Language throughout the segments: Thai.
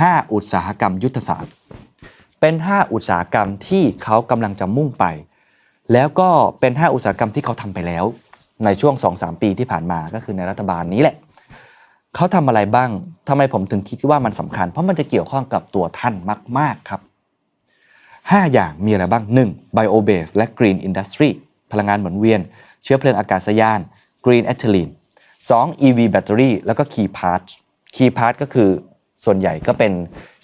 5 อุตสาหกรรมยุทธศาสตร์ เป็น 5 อุตสาหกรรมที่เขากำลังจะมุ่งไป แล้วก็เป็น 5 อุตสาหกรรมที่เขาทำไปแล้ว ในช่วง 2-3 ปีที่ผ่านมาก็คือในรัฐบาลนี้แหละเขาทำอะไรบ้างทำไมผมถึงคิดว่ามันสำคัญ เพราะมันจะเกี่ยวข้องกับตัวท่านมาก ๆครับ 5 อย่างมีอะไรบ้าง 1. Bio Base และ Green Industry พลังงานหมุนเวียน เชื้อเพลิงอากาศยาน Green Ethylene 2. EV Battery แล้วก็ Key Parts Key Part ก็คือ ส่วนใหญ่ก็เป็น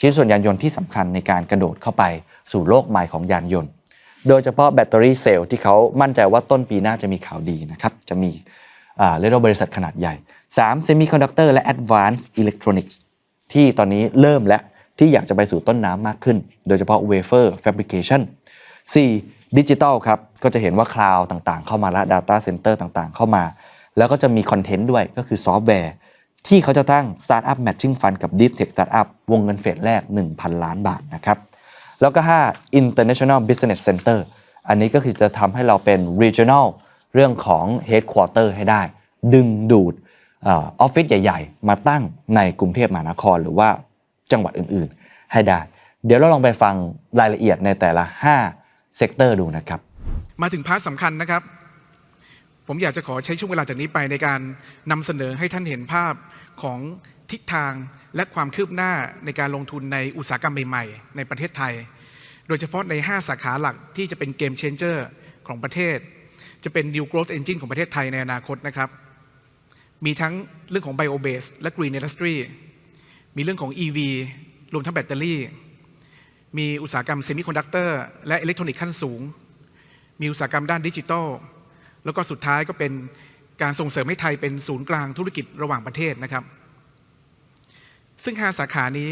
ชิ้นส่วนยานยนต์ที่สำคัญในการกระโดดเข้าไปสู่โลกใหม่ของยานยนต์ โดยเฉพาะแบตเตอรี่เซลล์ที่เขามั่นใจว่าต้นปีหน้าจะมีข่าวดีนะครับจะมีเรียกว่าบริษัทขนาดใหญ่ 3. Semiconductor และ Advanced Electronics ที่ตอนนี้เริ่มและที่อยากจะไปสู่ต้นน้ำมากขึ้น โดยเฉพาะ wafer fabrication 4. ดิจิทัลครับ ก็จะเห็นว่าคลาวด์ต่างๆ เข้ามาและ Data Center ต่างๆ เข้ามา แล้วก็จะมีคอนเทนต์ด้วยก็คือซอฟต์แวร์ ที่เขาจะตั้ง Startup Matching Fund กับ Deep Tech Startup วงเงินเฟดแรก 1,000 ล้านบาทนะครับ แล้วก็ 5 International Business Center อันนี้ก็คือจะทำให้เราเป็น regional เรื่องของ headquarter ให้ได้ ดึงดูดออฟฟิศใหญ่ ๆ มาตั้งในกรุงเทพมหานครหรือว่าจังหวัดอื่นๆ ให้ได้ เดี๋ยวเราลองไปฟังรายละเอียดในแต่ละ 5 เซกเตอร์ดูนะครับ มาถึงพาร์ทสำคัญนะครับ ผมอยากจะขอใช้ช่วงเวลาจากนี้ไปในการนำเสนอให้ท่านเห็นภาพของทิศทางและความคืบหน้าในการลงทุนในอุตสาหกรรมใหม่ๆ ในประเทศไทย โดยเฉพาะใน 5 สาขาหลักที่จะเป็นเกมเชนเจอร์ของประเทศ จะเป็น New Growth Engine ของประเทศไทยในอนาคตนะครับ มีทั้งเรื่องของ Bio Base และ Green Industry มีเรื่องของ EV รวมทั้งแบตเตอรี่ มีอุตสาหกรรมเซมิคอนดักเตอร์และอิเล็กทรอนิกส์ขั้นสูง มีอุตสาหกรรมด้านดิจิทัล แล้วก็สุดท้ายก็เป็นการส่งเสริมให้ไทยเป็นศูนย์กลางธุรกิจระหว่างประเทศนะครับ ซึ่ง5สาขานี้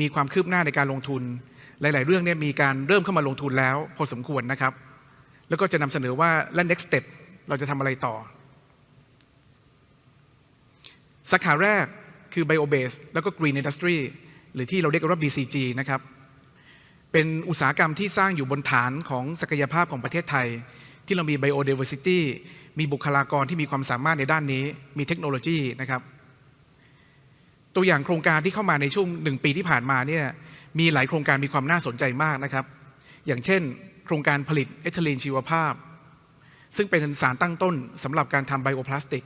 มีความคืบหน้าในการลงทุน หลาย ๆ เรื่องเนี่ยมีการเริ่มเข้ามาลงทุนแล้ว พอสมควรนะครับ แล้วก็จะนำเสนอว่าและ next step เราจะทำอะไรต่อ สาขาแรกคือ Biobase แล้วก็ Green Industry หรือที่เราเรียกกันว่า BCG นะครับ เป็นอุตสาหกรรมที่สร้างอยู่บนฐานของศักยภาพของประเทศไทย ที่เรามี biodiversity มีบุคลากรที่มีความสามารถในด้านนี้ มีเทคโนโลยีนะครับ ตัวอย่างโครงการที่เข้ามาในช่วงหนึ่งปีที่ผ่านมาเนี่ยมีหลายโครงการมีความน่าสนใจมากนะครับ อย่างเช่น โครงการผลิตเอทิลีนชีวภาพ ซึ่งเป็นสารตั้งต้นสำหรับการทำไบโอพลาสติก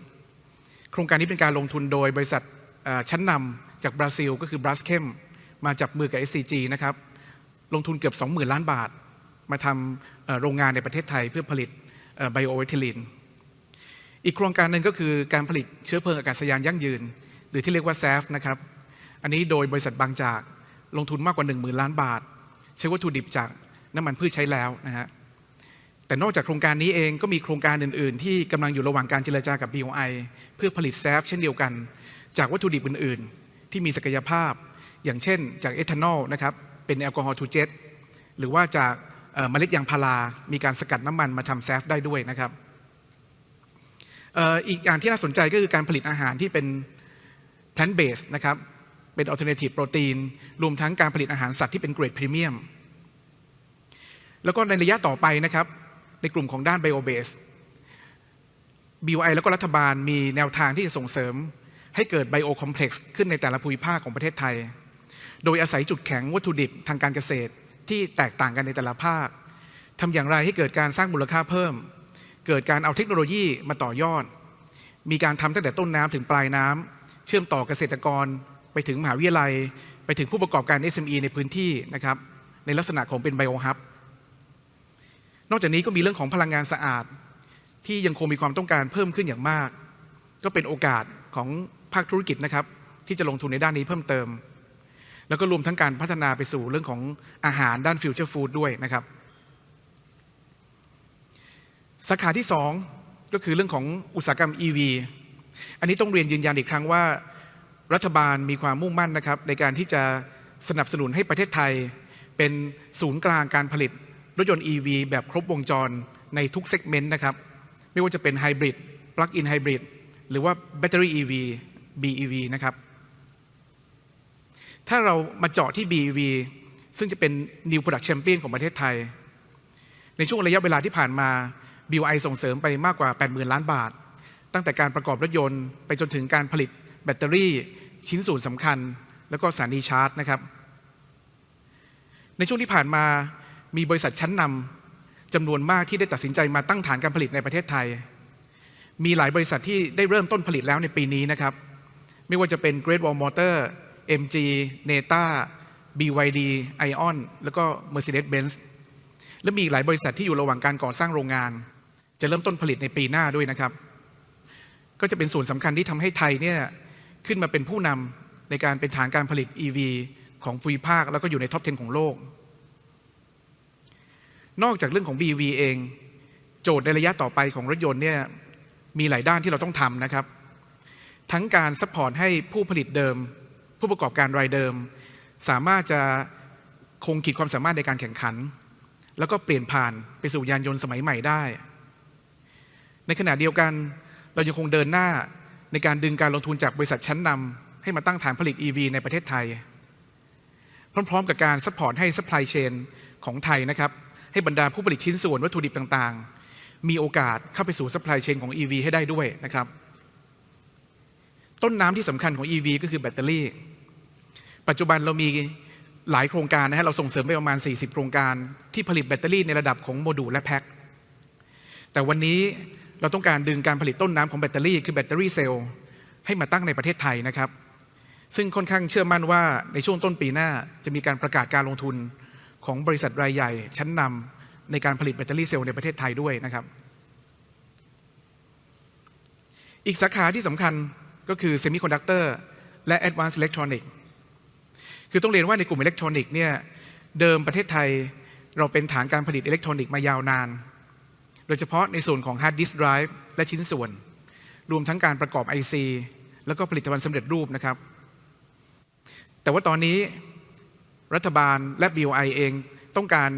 โครงการนี้เป็นการลงทุนโดยบริษัทชั้นนำจากบราซิล ก็คือบรัสเคมมาจับมือกับ SCG นะครับลงทุนเกือบ 20,000 ล้านบาท มาทำ โรงงานในประเทศไทยเพื่อผลิตไบโอเอทิลีนอีกโครงการหนึ่งก็คือการผลิตเชื้อเพลิงอากาศยานยั่งยืน หรือที่เรียกว่า SAF นะครับอันนี้โดยบริษัทบางจากลงทุนมากกว่า 10,000 ล้านบาท ใช้วัตถุดิบจากน้ำมันพืชใช้แล้วนะฮะแต่นอกจากโครงการนี้เองก็มีโครงการอื่น ๆ ที่กำลังอยู่ระหว่างการเจรจากับ BOI เพื่อผลิต SAF เช่นเดียวกัน จากวัตถุดิบอื่น ๆ ที่มีศักยภาพ อย่างเช่น จากเอทานอลนะครับเป็นแอลกอฮอล์ทูเจตหรือว่าจาก เมล็ดยางพารา มีการสกัดน้ำมันมาทำแซฟได้ด้วยนะครับอีกอย่างที่น่าสนใจก็คือการผลิตอาหารที่เป็น plant based นะครับเป็น alternative protein รวมทั้งการผลิตอาหารสัตว์ที่เป็นเกรดพรีเมียม แล้วก็ในระยะต่อไปนะครับในกลุ่มของด้าน bio base BOI แล้วก็รัฐบาลมีแนวทางที่จะส่งเสริม ให้เกิด bio complex ขึ้นในแต่ละภูมิภาคของประเทศไทย โดยอาศัยจุดแข็งวัตถุดิบทางการเกษตร ที่แตกต่างกันในแต่ละภาคทำอย่างไรให้เกิดการสร้างมูลค่าเพิ่ม เกิดการเอาเทคโนโลยีมาต่อยอด มีการทำตั้งแต่ต้นน้ำถึงปลายน้ำเชื่อมต่อเกษตรกร ไปถึงมหาวิทยาลัย ไปถึงผู้ประกอบการ SME ในพื้นที่นะครับในลักษณะของเป็นไบโอฮับนอกจากนี้ก็มีเรื่องของพลังงานสะอาด ที่ยังคงมีความต้องการเพิ่มขึ้นอย่างมาก ก็เป็นโอกาสของภาคธุรกิจนะครับที่จะลงทุนในด้านนี้เพิ่มเติม แล้วก็รวมทั้งการพัฒนาไปสู่เรื่องของอาหารด้านฟิวเจอร์ฟู้ดด้วยนะครับ สาขาที่ 2 ก็คือเรื่องของอุตสาหกรรม EV อันนี้ต้องเรียนยืนยันอีกครั้งว่า รัฐบาลมีความมุ่งมั่นนะครับ ในการที่จะสนับสนุนให้ประเทศไทย เป็นศูนย์กลางการผลิต รถยนต์ EV แบบครบวงจรในทุกเซกเมนต์นะครับ ไม่ว่าจะเป็นไฮบริดปลั๊กอินไฮบริดหรือว่าแบตเตอรี่ EV BEV นะครับ ถ้าเรามาเจาะที่ BEV ซึ่งจะเป็น New Product Champion ของประเทศไทย ในช่วงระยะเวลาที่ผ่านมา BOI ส่งเสริมไปมากกว่า 80,000 ล้านบาท ตั้งแต่การประกอบรถยนต์ไปจนถึงการผลิตแบตเตอรี่ ชิ้นส่วนสำคัญ แล้วก็สถานีชาร์จนะครับ ในช่วงที่ผ่านมามีบริษัทชั้นนำจำนวนมากที่ได้ตัดสินใจมาตั้งฐานการผลิตในประเทศไทย มีหลายบริษัทที่ได้เริ่มต้นผลิตแล้วในปีนี้นะครับ ไม่ว่าจะเป็น Great Wall Motor MG Neta BYD Ion แล้วก็ Mercedes-Benz และมีอีกหลายบริษัทที่อยู่ระหว่างการก่อสร้างโรงงาน จะเริ่มต้นผลิตในปีหน้าด้วยนะครับ ก็จะเป็นส่วนสำคัญที่ทำให้ไทยเนี่ยขึ้นมาเป็นผู้นำในการเป็นฐานการผลิต EV ของภูมิภาคแล้วก็อยู่ในท็อป 10 ของโลก นอกจากเรื่องของ BV เอง โจทย์ในระยะต่อไปของรถยนต์เนี่ยมีหลายด้านที่เราต้องทำนะครับ ทั้งการซัพพอร์ตให้ผู้ผลิตเดิม ผู้ประกอบการรายเดิม สามารถจะคงขีดความสามารถในการแข่งขัน แล้วก็เปลี่ยนผ่านไปสู่ยานยนต์สมัยใหม่ได้ ในขณะเดียวกันเรายังคงเดินหน้าในการดึงการลงทุนจากบริษัทชั้นนำให้มาตั้งฐานผลิต EV ในประเทศไทย พร้อมๆ กับการซัพพอร์ตให้ supply chain ของไทยนะครับ ให้บรรดาผู้ผลิตชิ้นส่วนวัตถุดิบต่างๆ มีโอกาสเข้าไปสู่ supply chain ของ EV ให้ได้ด้วยนะครับ ต้นน้ำที่สำคัญของ EV ก็คือแบตเตอรี่ ปัจจุบันเรามีหลายโครงการนะฮะเราส่งเสริมไปประมาณ 40 โครงการที่ผลิตแบตเตอรี่ในระดับของโมดูลและแพ็คแต่วันนี้เราต้องการดึงการผลิตต้นน้ำของแบตเตอรี่คือแบตเตอรี่เซลล์ให้มาตั้งในประเทศไทยนะครับ ซึ่งค่อนข้างเชื่อมั่นว่าในช่วงต้นปีหน้าจะมีการประกาศการลงทุนของบริษัทรายใหญ่ ชั้นนำในการผลิตแบตเตอรี่เซลล์ในประเทศไทยด้วยนะครับ อีกสาขาที่สำคัญก็คือเซมิคอนดักเตอร์และ Advanced Electronics คือต้องเรียนว่าในกลุ่มอิเล็กทรอนิกส์เนี่ยเดิมประเทศไทยเราเป็นฐานการผลิตอิเล็กทรอนิกส์มายาวนาน โดยเฉพาะในส่วนของฮาร์ดดิสก์ไดรฟ์และชิ้นส่วน รวมทั้งการประกอบ IC แล้วก็ผลิตภัณฑ์สำเร็จรูปนะครับ แต่ว่าตอนนี้รัฐบาลและ BOI เองต้องการ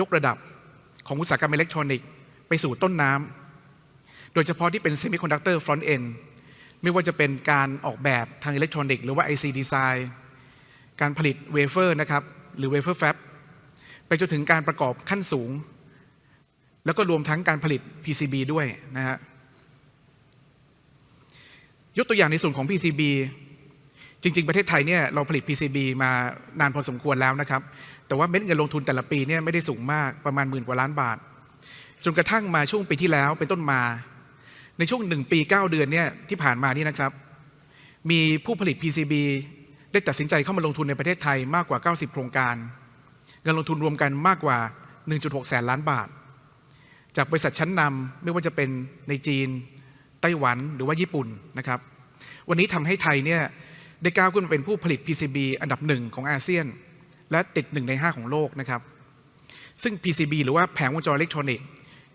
ยกระดับของอุตสาหกรรมอิเล็กทรอนิกส์ไปสู่ต้นน้ำ โดยเฉพาะที่เป็น Semiconductor Front End ไม่ว่าจะเป็นการออกแบบทางอิเล็กทรอนิกส์หรือว่า IC Design การผลิตเวเฟอร์นะครับหรือเวเฟอร์แฟบไปจนถึงการประกอบขั้นสูง แล้วก็รวมทั้งการผลิต PCB ด้วยนะฮะยกตัวอย่างในส่วนของ PCB จริง ๆ ประเทศไทยเนี่ยเราผลิต PCB มานานพอสมควรแล้วนะครับ แต่ว่าเม็ดเงินลงทุนแต่ละปีเนี่ยไม่ได้สูงมากประมาณหมื่นกว่าล้านบาท จนกระทั่งมาช่วงปีที่แล้วเป็นต้นมา ในช่วงหนึ่งปี 9 เดือนเนี่ยที่ผ่านมานี่นะครับ มีผู้ผลิต PCB ได้ตัดสินใจเข้ามาลงทุนในประเทศไทยมากกว่า 90 โครงการ เงินลงทุนรวมกันมากกว่า 1.6 แสนล้านบาท จากบริษัทชั้นนำไม่ว่าจะเป็นในจีน ไต้หวันหรือว่าญี่ปุ่นนะครับ วันนี้ทำให้ไทยเนี่ยได้ก้าวขึ้นมาเป็นผู้ผลิต PCB อันดับหนึ่งของอาเซียน และติดหนึ่งใน 5 ของโลกนะครับ ซึ่ง PCB หรือว่าแผงวงจรอิเล็กทรอนิกส์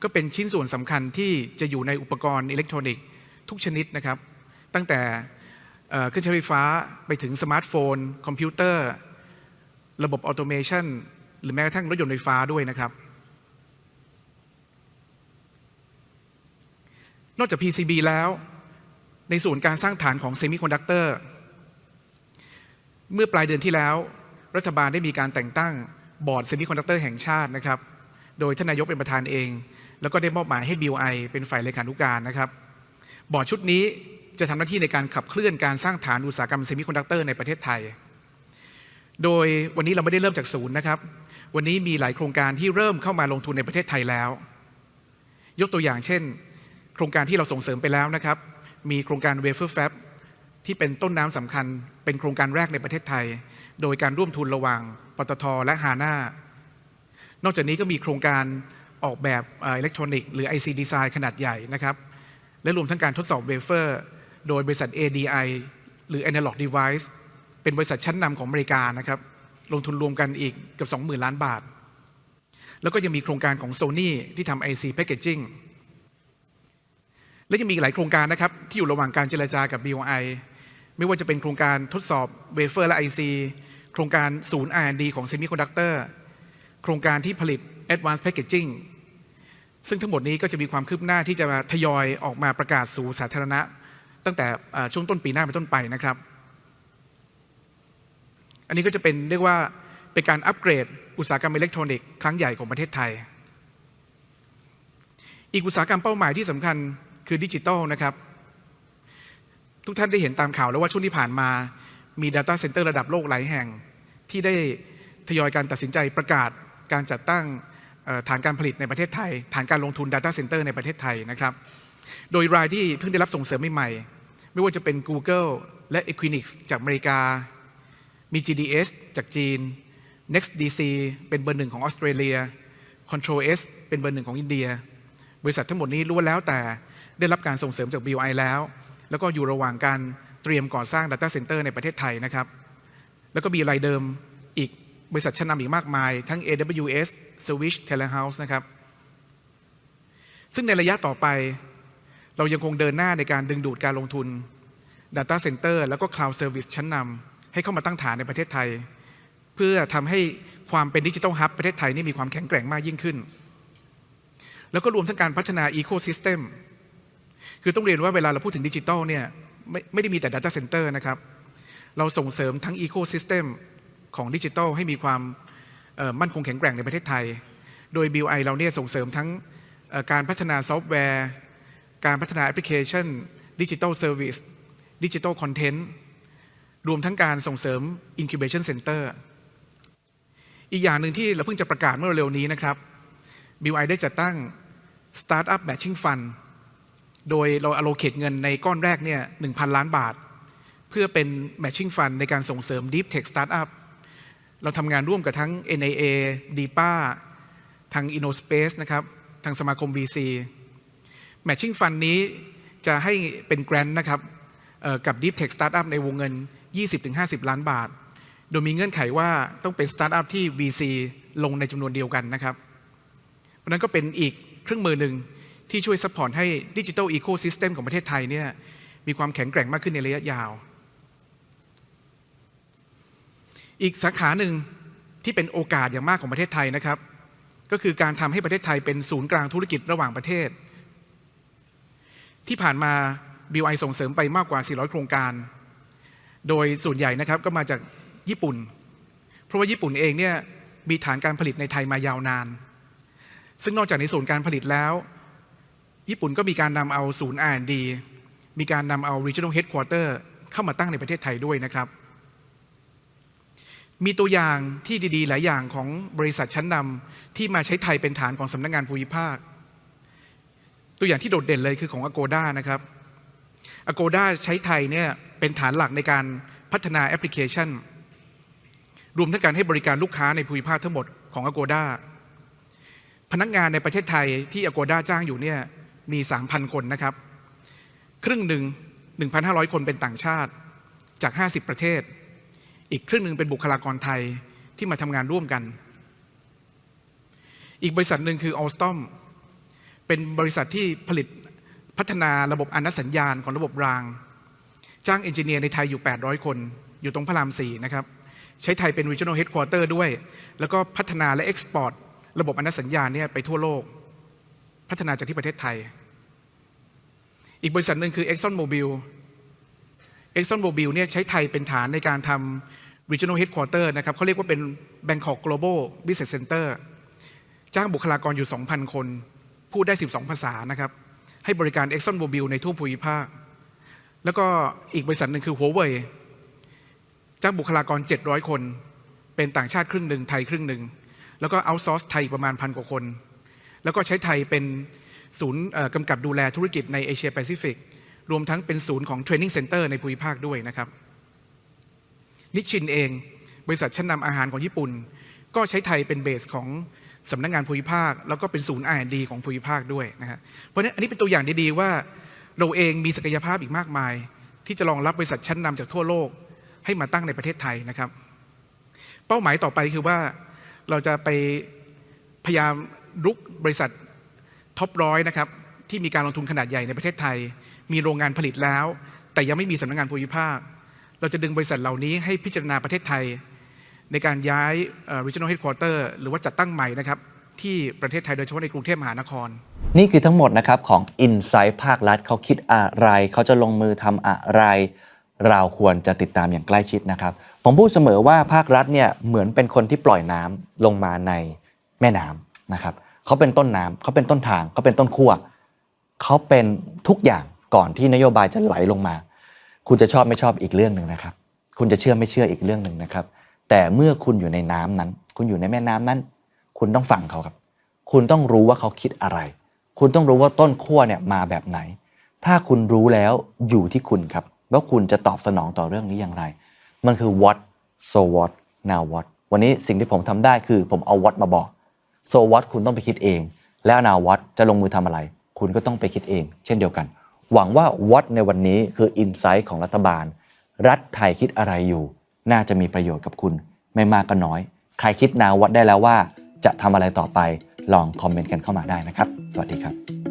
ก็เป็นชิ้นส่วนสำคัญที่จะอยู่ในอุปกรณ์อิเล็กทรอนิกส์ทุกชนิดนะครับ ตั้งแต่ เครื่องใช้ไฟฟ้าไปถึงสมาร์ทโฟน คอมพิวเตอร์ ระบบออโตเมชันหรือแม้กระทั่งรถยนต์ไฟฟ้าด้วยนะครับ นอกจาก PCB แล้ว ในส่วนการสร้างฐานของเซมิคอนดักเตอร์เมื่อปลายเดือนที่แล้ว รัฐบาลได้มีการแต่งตั้งบอร์ดเซมิคอนดักเตอร์แห่งชาตินะครับ โดยท่านนายกเป็นประธานเอง แล้วก็ได้มอบหมายให้ BOI เป็นฝ่ายเลขานุการนะครับ บอร์ดชุดนี้ จะทำหน้าที่ในการขับเคลื่อนการสร้างฐานอุตสาหกรรมเซมิคอนดักเตอร์ในประเทศไทย โดยวันนี้เราไม่ได้เริ่มจากศูนย์นะครับ วันนี้มีหลายโครงการที่เริ่มเข้ามาลงทุนในประเทศไทยแล้ว ยกตัวอย่างเช่น โครงการที่เราส่งเสริมไปแล้วนะครับ มีโครงการ Wafer Fab ที่เป็นต้นน้ำสำคัญ เป็นโครงการแรกในประเทศไทย โดยการร่วมทุนระหว่างปตทและฮาน่านอกจากนี้ก็มีโครงการออกแบบอิเล็กทรอนิกส์หรือ IC Design ขนาดใหญ่นะครับ และรวมทั้งการทดสอบเวเฟอร์ โดยบริษัท ADI หรือ Analog Device เป็นบริษัทชั้นนำของอเมริกานะครับลงทุนรวมกันอีกเกือบ20,000 ล้านบาท แล้วก็ยังมีโครงการของ Sony ที่ทำ IC Packaging และยังมีหลายโครงการนะครับ ที่อยู่ระหว่างการเจรจากับ BOI ไม่ว่าจะเป็นโครงการทดสอบเวเฟอร์และ IC โครงการศูนย์ R&D ของ Semiconductor โครงการที่ผลิต Advanced Packaging ซึ่งทั้งหมดนี้ก็จะมีความคืบหน้าที่จะทยอยออกมาประกาศสู่สาธารณะ ตั้งแต่ช่วงต้นปีหน้าเป็นต้นไปนะครับ อันนี้ก็จะเป็นเรียกว่าเป็นการอัปเกรดอุตสาหกรรมอิเล็กทรอนิกส์ครั้งใหญ่ของประเทศไทย อีกอุตสาหกรรมเป้าหมายที่สำคัญคือดิจิทัลนะครับ ทุกท่านได้เห็นตามข่าวแล้วว่าช่วงที่ผ่านมามี Data Center ระดับโลกหลายแห่ง ที่ได้ทยอยการตัดสินใจประกาศการจัดตั้งฐานการผลิตในประเทศไทย ฐานการลงทุน Data Center ในประเทศไทยนะครับ โดยรายที่เพิ่งได้รับส่งเสริมใหม่ ไม่ว่าจะเป็น Google และ Equinix จากอเมริกา มี GDS จากจีน NextDC เป็นเบอร์หนึ่งของออสเตรเลีย Control S เป็นเบอร์หนึ่งของอินเดีย บริษัททั้งหมดนี้ล้วนแล้วแต่ได้รับการส่งเสริมจาก BOI แล้ว แล้วก็อยู่ระหว่างการเตรียมก่อสร้าง Data Center ในประเทศไทยนะครับ แล้วก็มีรายเดิมอีกบริษัทชั้นนำอีกมากมาย ทั้ง AWS Switch Telehouse นะครับ ซึ่งในระยะต่อไป เรายังคงเดินหน้าในการดึงดูดการลงทุน Data Center แล้วก็ Cloud Service ชั้นนำให้เข้ามาตั้งฐานในประเทศไทย เพื่อทำให้ความเป็นดิจิทัลฮับประเทศไทยนี่มีความแข็งแกร่งมากยิ่งขึ้น แล้วก็รวมทั้งการพัฒนา Ecosystem คือต้องเรียนว่าเวลาเราพูดถึงดิจิทัลเนี่ยไม่ไม่ได้มีแต่ Data Center นะครับ เราส่งเสริมทั้ง Ecosystem ของดิจิทัลให้มีความมั่นคงแข็งแกร่งในประเทศไทย โดย BI เราเนี่ยส่งเสริมทั้งการพัฒนาซอฟต์แวร์ การพัฒนาแอปพลิเคชันดิจิทัลเซอร์วิสดิจิทัลคอนเทนต์รวมทั้งการส่งเสริม Incubation Center อีกอย่างหนึ่งที่เราเพิ่งจะประกาศเมื่อเร็วนี้นะครับ BI ได้จัดตั้ง Startup Matching Fund โดยเรา allocate เงินในก้อนแรกเนี่ย1,000 ล้านบาท เพื่อเป็น matching fund ในการส่งเสริม deep tech startup เราทำงานร่วมกับทั้ง NIA DIPA ทาง InnoSpace นะครับ ทางสมาคม VC matching fund นี้จะให้เป็น grant นะครับกับ deep tech startup ในวงเงิน 20-50 ล้านบาท โดยมีเงื่อนไขว่าต้องเป็น startup ที่ VC ลงในจำนวนเดียวกันนะครับเพราะนั้นก็เป็นอีกเครื่องมือหนึ่งที่ช่วยซัพพอร์ตให้ดิจิทัลอีโคซิสเต็มของประเทศไทยเนี่ยมีความแข็งแกร่งมากขึ้นในระยะยาว อีกสาขาหนึ่งที่เป็นโอกาสอย่างมากของประเทศไทยนะครับ ก็คือการทำให้ประเทศไทยเป็นศูนย์กลางธุรกิจระหว่างประเทศ ที่ผ่านมา BI ส่งเสริมไปมากกว่า 400 โครงการ โดยส่วนใหญ่นะครับก็มาจากญี่ปุ่น เพราะว่าญี่ปุ่นเองเนี่ยมีฐานการผลิตในไทยมายาวนาน ซึ่งนอกจากในศูนการผลิตแล้ว ญี่ปุ่นก็มีการนำเอาศูนย์ R&D มีการนำเอา regional headquarter เข้ามาตั้งในประเทศไทยด้วยนะครับ มีตัวอย่างที่ดีๆ หลายอย่างของบริษัทชั้นนำที่มาใช้ไทยเป็นฐานของสำนักงานภูมิภาค ตัวอย่างที่โดดเด่นเลยคือของ Agoda นะครับ Agoda ใช้ไทยเนี่ยเป็นฐานหลักในการพัฒนาแอปพลิเคชัน รวมทั้งการให้บริการลูกค้าในภูมิภาคทั้งหมดของ Agoda พนักงานในประเทศไทยที่ Agoda จ้างอยู่เนี่ยมี 3,000 คนนะครับ ครึ่งหนึ่ง 1,500 คนเป็นต่างชาติจาก 50 ประเทศ อีกครึ่งหนึ่งเป็นบุคลากรไทยที่มาทำงานร่วมกัน อีกบริษัทหนึ่งคือ Alstom เป็นบริษัทที่ผลิตพัฒนาระบบอนัสัญญาณของระบบราง จ้างเอนจิเนียร์ในไทยอยู่ 800 คน อยู่ตรงพระราม4นะครับ ใช้ไทยเป็น regional headquarter ด้วย แล้วก็พัฒนาและ export ระบบอนัสัญญาณเนี่ยไปทั่วโลก พัฒนาจากที่ประเทศไทย อีกบริษัทหนึ่งคือ Exxon Mobil Exxon Mobil เนี่ยใช้ไทยเป็นฐานในการทำ regional headquarter นะครับเขาเรียกว่าเป็น Bangkok Global Business Center จ้างบุคลากรอยู่ 2,000 คน พูดได้ 12 ภาษานะครับ ให้บริการ Exxon Mobil ในทั่วภูมิภาค แล้วก็อีกบริษัทหนึ่งคือ Huawei จ้างบุคลากร 700 คน เป็นต่างชาติครึ่งหนึ่งไทยครึ่งหนึ่ง แล้วก็เอาซอร์สไทยประมาณพันกว่าคน แล้วก็ใช้ไทยเป็นศูนย์กำกับดูแลธุรกิจในเอเชียแปซิฟิกรวมทั้งเป็นศูนย์ของเทรนนิ่งเซ็นเตอร์ในภูมิภาคด้วยนะครับ นิชชินเอง บริษัทชั้นนำอาหารของญี่ปุ่น ก็ใช้ไทยเป็นเบสของ สำนักงงานภูมิภาค แล้วก็เป็นศูนย์ R&D ของภูมิภาคด้วยนะฮะเพราะนั้นอันนี้เป็นตัวอย่างดีๆว่า เราเองมีศักยภาพอีกมากมาย ที่จะรองรับบริษัทชั้นนำจากทั่วโลก ให้มาตั้งในประเทศไทยนะครับ เป้าหมายต่อไปคือว่าเราจะไปพยายามรุกบริษัทท็อปร้อยนะครับที่มีการลงทุนขนาดใหญ่ในประเทศไทย มีโรงงานผลิตแล้ว แต่ยังไม่มีสำนักงานภูมิภาค เราจะดึงบริษัทเหล่านี้ให้พิจารณาประเทศไทย ในการย้าย regional headquarter หรือว่าจัดตั้งใหม่นะครับที่ประเทศไทยโดยเฉพาะในกรุงเทพมหานคร นี่คือทั้งหมดนะครับของ i n s i ซ e ภาครัฐเขาคิดอะไร เขาจะลงมือทำอะไร เราควรจะติดตามอย่างใกล้ชิดนะครับ ผมพูดเสมอว่าภาครัฐเนี่ยเหมือนเป็นคนที่ปล่อยน้ำลงมาในแม่น้ำนะครับเขาเป็นต้นน้ำเขาเป็นต้นทางเขาเป็นต้นขั้วเขาเป็นทุกอย่างก่อนที่นโยบายจะไหลลงมา คุณจะชอบไม่ชอบอีกเรื่องหนึ่งนะครับ คุณจะเชื่อไม่เชื่ออีกเรื่องหนึ่งนะครับ แต่เมื่อคุณอยู่ในน้ำนั้น คุณอยู่ในแม่น้ำนั้น คุณต้องฟังเขาครับ คุณต้องรู้ว่าเขาคิดอะไร คุณต้องรู้ว่าต้นขั้วเนี่ยมาแบบไหน ถ้าคุณรู้แล้วอยู่ที่คุณครับ ว่าคุณจะตอบสนองต่อเรื่องนี้อย่างไร มันคือ what so what now what วันนี้สิ่งที่ผมทำได้คือผมเอา what มาบอก so what คุณต้องไปคิดเอง แล้ว now what จะลงมือทำอะไร คุณก็ต้องไปคิดเอง เช่นเดียวกัน หวังว่า what ในวันนี้คือ insight ของรัฐบาล รัฐไทยคิดอะไรอยู่ น่าจะมีประโยชน์กับคุณไม่มากก็น้อย ใครคิดนาวัดได้แล้วว่าจะทำอะไรต่อไปลองคอมเมนต์กันเข้ามาได้นะครับ สวัสดีครับ